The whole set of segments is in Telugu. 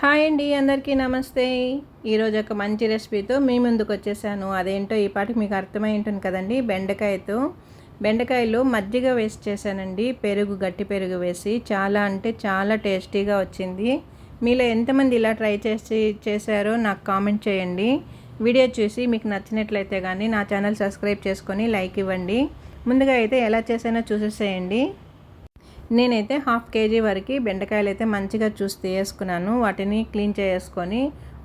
హాయ్ అండి అందరికీ నమస్తే. ఈరోజు ఒక మంచి రెసిపీతో మీ ముందుకు వచ్చేసాను. అదేంటో ఈ పాటికి మీకు అర్థమై ఉంటుంది కదండి బెండకాయతో. బెండకాయలు మజ్జిగ వేసి చేశానండి పెరుగు గట్టి పెరుగు వేసి. చాలా అంటే చాలా టేస్టీగా వచ్చింది. మీలో ఎంతమంది ఇలా ట్రై చేసి చేశారో నాకు కామెంట్ చేయండి. వీడియో చూసి మీకు నచ్చినట్లయితే కానీ నా ఛానల్ సబ్స్క్రైబ్ చేసుకొని లైక్ ఇవ్వండి. ముందుగా అయితే ఎలా చేసానో చూసేసేయండి. నేనైతే హాఫ్ కేజీ వరకు బెండకాయలు అయితే మంచిగా చూసి తీసుకున్నాను వాటిని క్లీన్ చేసుకొని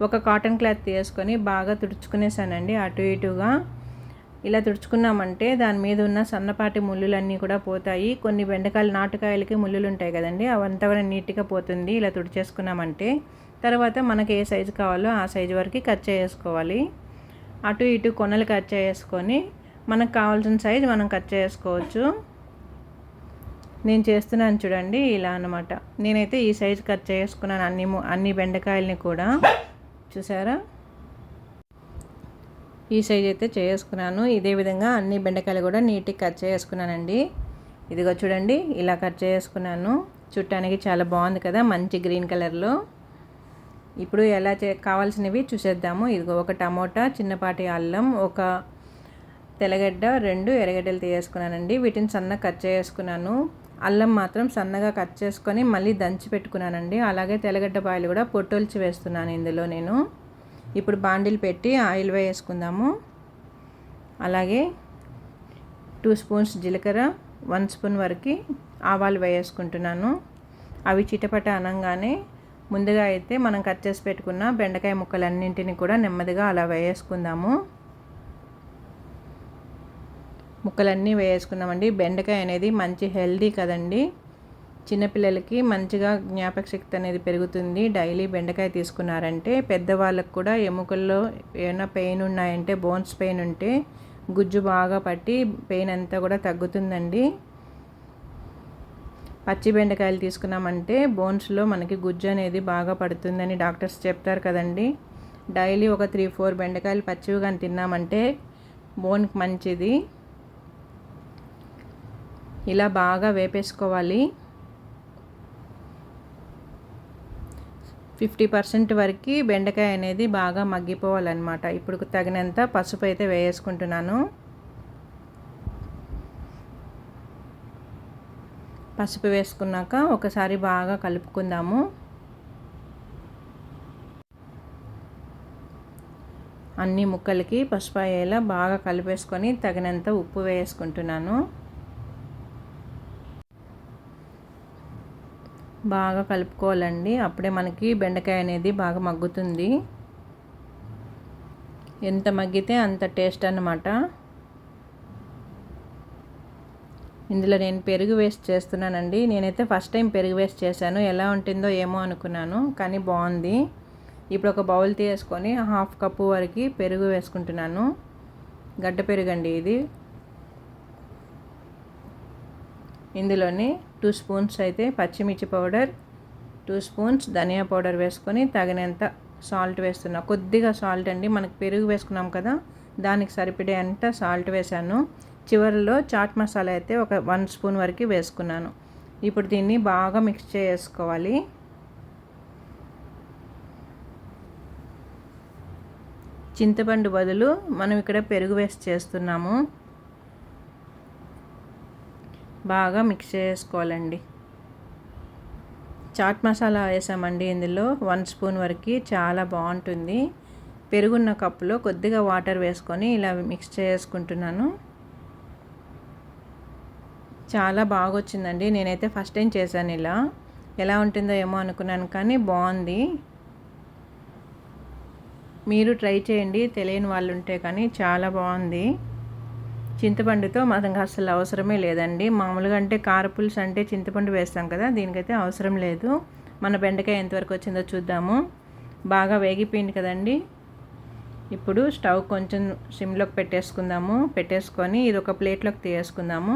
ఒక కాటన్ క్లాత్ తీసుకొని బాగా తుడుచుకునేసానండి అటు ఇటుగా. ఇలా తుడుచుకున్నామంటే దాని మీద ఉన్న సన్నపాటి ముళ్ళులన్నీ కూడా పోతాయి. కొన్ని బెండకాయలు నాటుకాయలకి ముళ్ళులు ఉంటాయి కదండి అవంతా కూడా నీట్గా పోతుంది. ఇలా తుడిచేసుకున్నామంటే తర్వాత మనకి ఏ సైజు కావాలో ఆ సైజు వరకు కట్ చేసుకోవాలి అటు ఇటు కొనలు కట్ చేసుకొని మనకు కావాల్సిన సైజు మనం కట్ చేసుకోవచ్చు నేను చేస్తున్నాను చూడండి ఇలా అనమాట నేనైతే ఈ సైజ్ కట్ చేసుకున్నాను అన్ని అన్ని బెండకాయలని కూడా. చూసారా? ఈ సైజ్ అయితే చేసుకున్నాను. ఇదే విధంగా అన్ని బెండకాయలు కూడా నీట్గా కట్ చేసుకున్నానండి. ఇదిగో చూడండి ఇలా కట్ చేసుకున్నాను. చుట్టానికి చాలా బాగుంది కదా మంచి గ్రీన్ కలర్లో ఇప్పుడు ఎలా చే కావాల్సినవి చూసేద్దాము. ఇదిగో ఒక టమోటా చిన్నపాటి అల్లం ఒక తెల్లగడ్డ రెండు ఎర్రగడ్డలు తీసుకున్నానండి. వీటిని సన్న కట్ చేసుకున్నాను. అల్లం మాత్రం సన్నగా కట్ చేసుకొని మళ్ళీ దంచి పెట్టుకున్నానండి. అలాగే తెల్లగడ్డ పాయలు కూడా పొట్టొల్చి వేస్తున్నాను ఇందులో నేను. ఇప్పుడు బాండిల్ పెట్టి ఆయిల్ వేసుకుందాము. అలాగే టూ స్పూన్స్ జీలకర్ర వన్ స్పూన్ వరకు ఆవాలు వేసుకుంటున్నాను. అవి చిటపట అనగానే ముందుగా అయితే మనం కట్ చేసి పెట్టుకున్న బెండకాయ ముక్కలన్నింటినీ కూడా నెమ్మదిగా అలా వేసుకుందాము. ముక్కలన్నీ వేసుకున్నామండి బెండకాయ అనేది మంచి హెల్దీ కదండి. చిన్నపిల్లలకి మంచిగా జ్ఞాపక శక్తి అనేది పెరుగుతుంది. డైలీ బెండకాయ తీసుకున్నారంటే పెద్దవాళ్ళకు కూడా ఎముకల్లో ఏమైనా పెయిన్ ఉన్నాయంటే బోన్స్ పెయిన్ ఉంటే గుజ్జు బాగా పట్టి పెయిన్ అంతా కూడా తగ్గుతుందండి. పచ్చి బెండకాయలు తీసుకున్నామంటే బోన్స్లో మనకి గుజ్జు అనేది బాగా పడుతుందని డాక్టర్స్ చెప్తారు కదండి. డైలీ ఒక త్రీ ఫోర్ బెండకాయలు పచ్చివి కానీ తిన్నామంటే బోన్కి మంచిది. ఇలా బాగా వేపేసుకోవాలి. ఫిఫ్టీ పర్సెంట్ వరకు బెండకాయ అనేది బాగా మగ్గిపోవాలన్నమాట. ఇప్పుడు తగినంత పసుపు అయితే వేసుకుంటున్నాను. పసుపు వేసుకున్నాక ఒకసారి బాగా కలుపుకుందాము. అన్ని ముక్కలకి పసుపు అయ్యేలా బాగా కలిపేసుకొని తగినంత ఉప్పు వేసుకుంటున్నాను. బాగా కలుపుకోవాలండి. అప్పుడే మనకి బెండకాయ అనేది బాగా మగ్గుతుంది. ఎంత మగ్గితే అంత టేస్ట్ అన్నమాట. ఇందులో నేను పెరుగు వేస్ట్ చేస్తున్నానండి. నేనైతే ఫస్ట్ టైం పెరుగు వేస్ట్ చేశాను. ఎలా ఉంటుందో ఏమో అనుకున్నాను కానీ బాగుంది. ఇప్పుడు ఒక బౌల్ తీసుకొని హాఫ్ కప్పు వరకు పెరుగు వేసుకుంటున్నాను. గడ్డ పెరుగండి ఇది. ఇందులోని టూ స్పూన్స్ అయితే పచ్చిమిర్చి పౌడర్ టూ స్పూన్స్ ధనియా పౌడర్ వేసుకొని తగినంత సాల్ట్ వేస్తున్నా. కొద్దిగా సాల్ట్ అండి మనకు పెరుగు వేసుకున్నాం కదా దానికి సరిపడే అంత సాల్ట్ వేసాను చివరిలో చాట్ మసాలా అయితే ఒక వన్ స్పూన్ వరకు వేసుకున్నాను. ఇప్పుడు దీన్ని బాగా మిక్స్ చేసుకోవాలి. చింతపండు బదులు మనం ఇక్కడ పెరుగు వేసి చేస్తున్నాము. బాగా మిక్స్ చేసుకోవాలండి. చాట్ మసాలా వేసామండి ఇందులో. వన్ స్పూన్ వరకు చాలా బాగుంటుంది. పెరుగున్న కప్పులో కొద్దిగా వాటర్ వేసుకొని ఇలా మిక్స్ చేసుకుంటున్నాను. చాలా బాగా వచ్చిందండి నేనైతే ఫస్ట్ టైం చేశాను ఇలా. ఎలా ఉంటుందో ఏమో అనుకున్నాను కానీ బాగుంది. మీరు ట్రై చేయండి. తెలియని వాళ్ళు ఉంటే కానీ చాలా బాగుంది. చింతపండుతో మనకు అసలు అవసరమే లేదండి. మామూలుగా అంటే కారపులుసు అంటే చింతపండు వేస్తాం కదా దీనికైతే అవసరం లేదు. మన బెండకాయ ఎంతవరకు వచ్చిందో చూద్దాము. బాగా వేగిపోయింది కదండి. ఇప్పుడు స్టవ్ కొంచెం సిమ్లోకి పెట్టేసుకుందాము. పెట్టేసుకొని ఇది ఒక ప్లేట్లోకి తీసేసుకుందాము.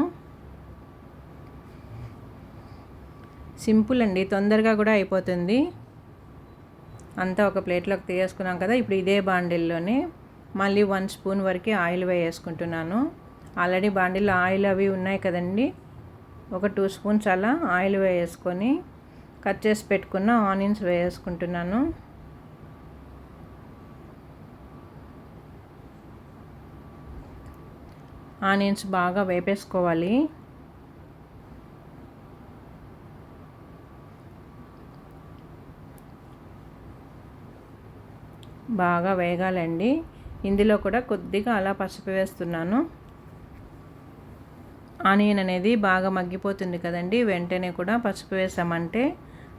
సింపుల్ అండి తొందరగా కూడా అయిపోతుంది. అంతా ఒక ప్లేట్లోకి తీసేసుకున్నాం కదా ఇప్పుడు ఇదే బాండిల్లోనే. మళ్ళీ వన్ స్పూన్ వరకు ఆయిల్ వేసుకుంటున్నాను ఆల్రెడీ బాండీలో ఆయిల్ అవి ఉన్నాయి కదండి. ఒక టూ స్పూన్స్ అలా ఆయిల్ వేసుకొని కట్ చేసి పెట్టుకున్న ఆనియన్స్ వేసుకుంటున్నాను. ఆనియన్స్ బాగా వేపేసుకోవాలి. బాగా వేగాలండి. ఇందులో కూడా కొద్దిగా అలా పసుపు వేస్తున్నాను. ఆనియన్ అనేది బాగా మగ్గిపోతుంది కదండి వెంటనే కూడా పసుపు వేసామంటే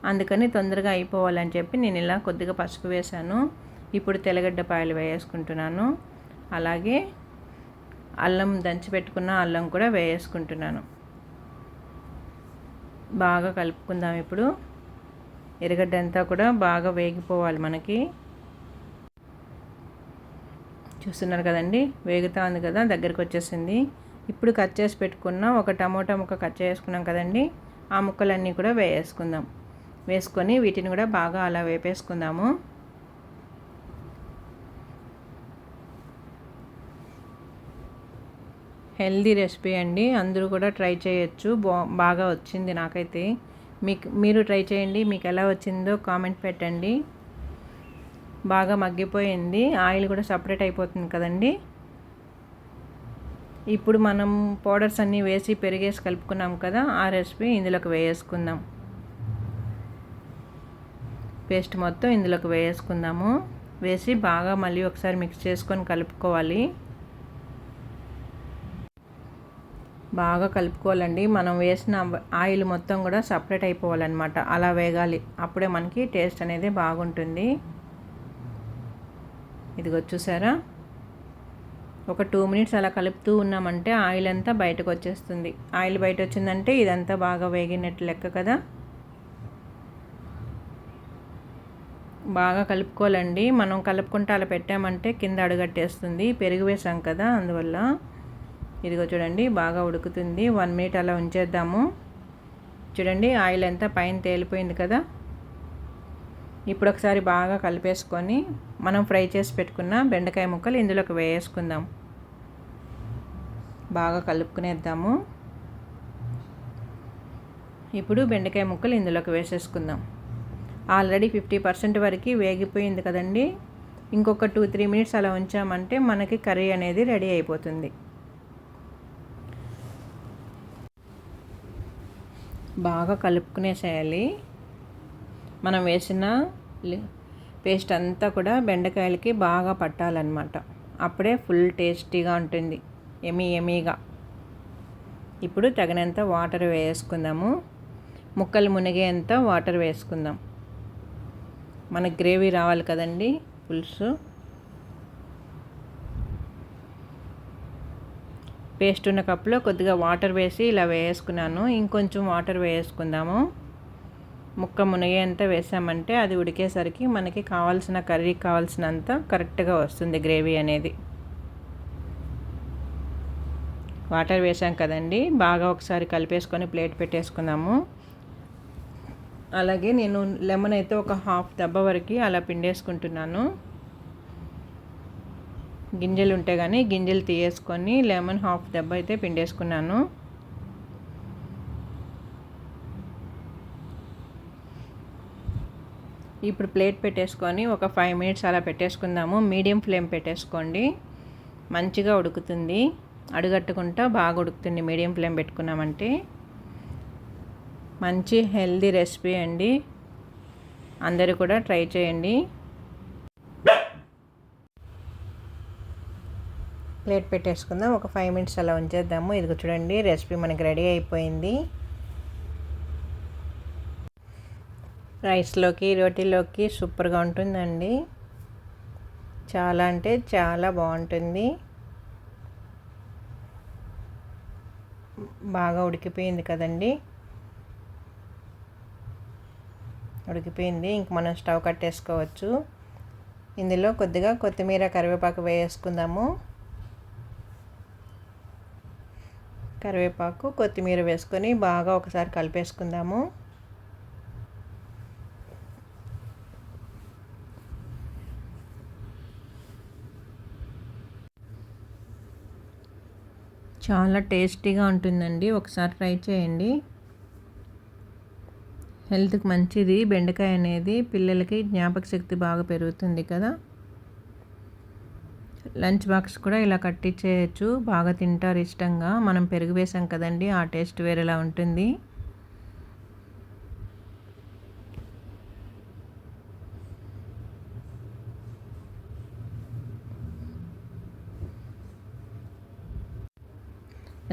అందుకని తొందరగా అయిపోవాలని చెప్పి నేను ఇలా కొద్దిగా పసుపు వేసాను ఇప్పుడు తెల్లగడ్డ పాయలు వేసుకుంటున్నాను. అలాగే అల్లం దంచి పెట్టుకున్న అల్లం కూడా వేసుకుంటున్నాను. బాగా కలుపుకుందాం ఇప్పుడు. ఎర్రగడ్డ అంతా కూడా బాగా వేగిపోవాలి మనకి. చూస్తున్నారు కదండి వేగుతా ఉంది కదా దగ్గరికి వచ్చేసింది. ఇప్పుడు కట్ చేసి పెట్టుకున్న ఒక టమోటా ముక్క కట్ చేసుకున్నాం కదండి. ఆ ముక్కలన్నీ కూడా వేసుకుందాం వేసుకొని వీటిని కూడా బాగా అలా వేపేసుకుందాము. హెల్దీ రెసిపీ అండి. అందరూ కూడా ట్రై చేయొచ్చు. బా బాగా వచ్చింది నాకైతే. మీకు మీరు ట్రై చేయండి. మీకు ఎలా వచ్చిందో కామెంట్ పెట్టండి. బాగా మగ్గిపోయింది. ఆయిల్ కూడా సపరేట్ అయిపోతుంది కదండి. ఇప్పుడు మనం పౌడర్స్ అన్నీ వేసి పెరిగేసి కలుపుకున్నాం కదా ఆ రెసిపీ ఇందులోకి వేసుకుందాం పేస్ట్ మొత్తం ఇందులోకి వేసుకుందాము వేసి బాగా మళ్ళీ ఒకసారి మిక్స్ చేసుకొని కలుపుకోవాలి. బాగా కలుపుకోవాలండి. మనం వేసిన ఆయిల్ మొత్తం కూడా సపరేట్ అయిపోవాలన్నమాట. అలా వేగాలి. అప్పుడే మనకి టేస్ట్ అనేది బాగుంటుంది. ఇదిగో చూసారా? ఒక టూ మినిట్స్ అలా కలుపుతూ ఉన్నామంటే ఆయిల్ అంతా బయటకు వచ్చేస్తుంది ఆయిల్ బయట వచ్చిందంటే ఇదంతా బాగా వేగినట్టు లెక్క కదా? బాగా కలుపుకోవాలండి. మనం కలుపుకుంటే అలా పెట్టామంటే కింద అడుగట్టేస్తుంది. పెరుగు వేసాం కదా అందువల్ల. ఇదిగో చూడండి బాగా ఉడుకుతుంది. వన్ మినిట్ అలా ఉంచేద్దాము. చూడండి ఆయిల్ అంతా పైన తేలిపోయింది కదా? ఇప్పుడు ఒకసారి బాగా కలిపేసుకొని మనం ఫ్రై చేసి పెట్టుకున్న బెండకాయ ముక్కలు ఇందులోకి వేసుకుందాం. బాగా కలుపుకునేద్దాము. ఇప్పుడు బెండకాయ ముక్కలు ఇందులోకి వేసేసుకుందాం. ఆల్రెడీ ఫిఫ్టీ పర్సెంట్ వరకు వేగిపోయింది కదండి. ఇంకొక టూ త్రీ మినిట్స్ అలా ఉంచామంటే మనకి కర్రీ అనేది రెడీ అయిపోతుంది. బాగా కలుపుకునేసేయాలి. మనం వేసిన పేస్ట్ అంతా కూడా బెండకాయలకి బాగా పట్టాలన్నమాట. అప్పుడే ఫుల్ టేస్టీగా ఉంటుంది. ఎమీ ఎమీగా. ఇప్పుడు తగినంత వాటర్ వేసుకుందాము. ముక్కలు మునిగేంత వాటర్ వేసుకుందాం. మనకు గ్రేవీ రావాలి కదండి పులుసు. పేస్ట్ ఉన్న కప్పులో కొద్దిగా వాటర్ వేసి ఇలా వేసుకున్నాను. ఇంకొంచెం వాటర్ వేసుకుందాము. ముక్క మునిగేంత వేసామంటే అది ఉడికేసరికి మనకి కావాల్సిన కర్రీ కావాల్సినంత కరెక్ట్గా వస్తుంది గ్రేవీ అనేది. వాటర్ వేసాం కదండి. బాగా ఒకసారి కలిపేసుకొని ప్లేట్ పెట్టేసుకుందాము అలాగే నేను లెమన్ అయితే ఒక హాఫ్ దెబ్బ వరకు అలా పిండేసుకుంటున్నాను. గింజలు ఉంటే కానీ గింజలు తీయేసుకొని లెమన్ హాఫ్ దెబ్బ అయితే పిండేసుకున్నాను. ఇప్పుడు ప్లేట్ పెట్టేసుకొని ఒక ఫైవ్ మినిట్స్ అలా పెట్టేసుకుందాము. మీడియం ఫ్లేమ్ పెట్టేసుకోండి. మంచిగా ఉడుకుతుంది. అడుగట్టుకుంటా బాగా ఉడుకుతుంది. మీడియం ఫ్లేమ్ పెట్టుకున్నామంటే మంచి హెల్దీ రెసిపీ అండి. అందరూ కూడా ట్రై చేయండి. ప్లేట్ పెట్టేసుకుందాం. ఒక ఫైవ్ మినిట్స్ అలా ఉంచేద్దాము. ఇది చూడండి రెసిపీ మనకి రెడీ అయిపోయింది. రైస్లోకి రోటీలోకి సూపర్గా ఉంటుందండి. చాలా అంటే చాలా బాగుంటుంది. బాగా ఉడికిపోయింది కదండి. ఉడికిపోయింది. ఇంక మనం స్టవ్ కట్టేసుకోవచ్చు. ఇందులో కొద్దిగా కొత్తిమీర కరివేపాకు వేసుకుందాము. కరివేపాకు కొత్తిమీర వేసుకొని బాగా ఒకసారి కలిపేసుకుందాము. చాలా టేస్టీగా ఉంటుందండి. ఒకసారి ట్రై చేయండి. హెల్త్కి మంచిది. బెండకాయ అనేది పిల్లలకి జ్ఞాపక శక్తి బాగా పెరుగుతుంది కదా. లంచ్ బాక్స్ కూడా ఇలా కట్టించేయచ్చు బాగా తింటారు ఇష్టంగా. మనం పెరుగు వేసాం కదండి ఆ టేస్ట్ వేరేలా ఉంటుంది.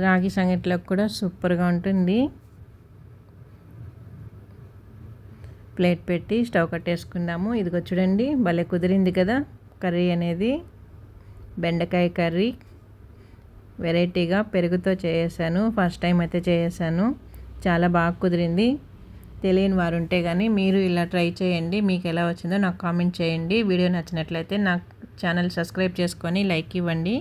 రాగి సంగట్లకు కూడా సూపర్గా ఉంటుంది. ప్లేట్ పెట్టి స్టవ్ కట్టేసుకుందాము. ఇదిగో చూడండి భలే కుదిరింది కదా కర్రీ అనేది. బెండకాయ కర్రీ వెరైటీగా పెరుగుతో చేసాను ఫస్ట్ టైం అయితే చేసాను చాలా బాగా కుదిరింది. తెలియని వారు ఉంటే కానీ మీరు ఇలా ట్రై చేయండి. మీకు ఎలా వచ్చిందో నాకు కామెంట్ చేయండి. వీడియో నచ్చినట్లయితే నాకు ఛానల్ సబ్స్క్రైబ్ చేసుకొని లైక్ ఇవ్వండి.